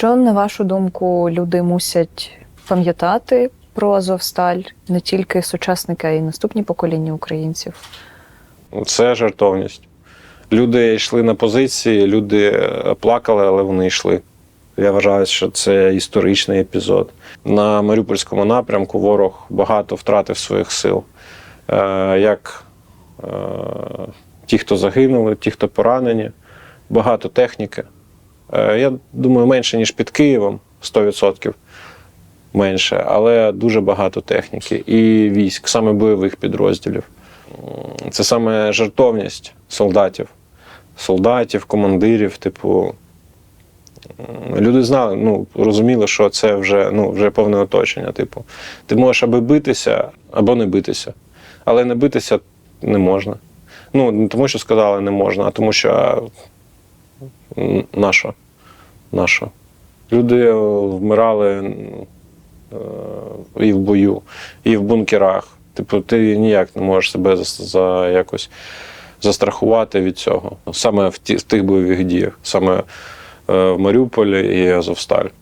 Що, на вашу думку, люди мусять пам'ятати про Азовсталь, не тільки сучасники, а й наступні покоління українців? Це жартовність. Люди йшли на позиції, люди е, плакали, але вони йшли. Я вважаю, що це історичний епізод. На Маріупольському напрямку ворог багато втратив своїх сил. Е, Як е, ті, хто загинули, ті, хто поранені, багато техніки. Е, Я думаю, менше, ніж під Києвом, 100% менше, але дуже багато техніки і військ, саме бойових підрозділів. Це саме жертовність солдатів, солдатів, командирів. Типу, люди знали, ну, розуміли, що це вже, ну, вже повне оточення. Типу, ти можеш аби битися, або не битися. Але не битися не можна. Ну, не тому, що сказали не можна, а тому, що а, м, нащо? Нащо? Люди е, вмирали е, і в бою, і в бункерах. Типу, ти ніяк не можеш себе за, за якось застрахувати від цього. Саме в, ті, в тих бойових діях, саме е, в Маріуполі і Азовсталь.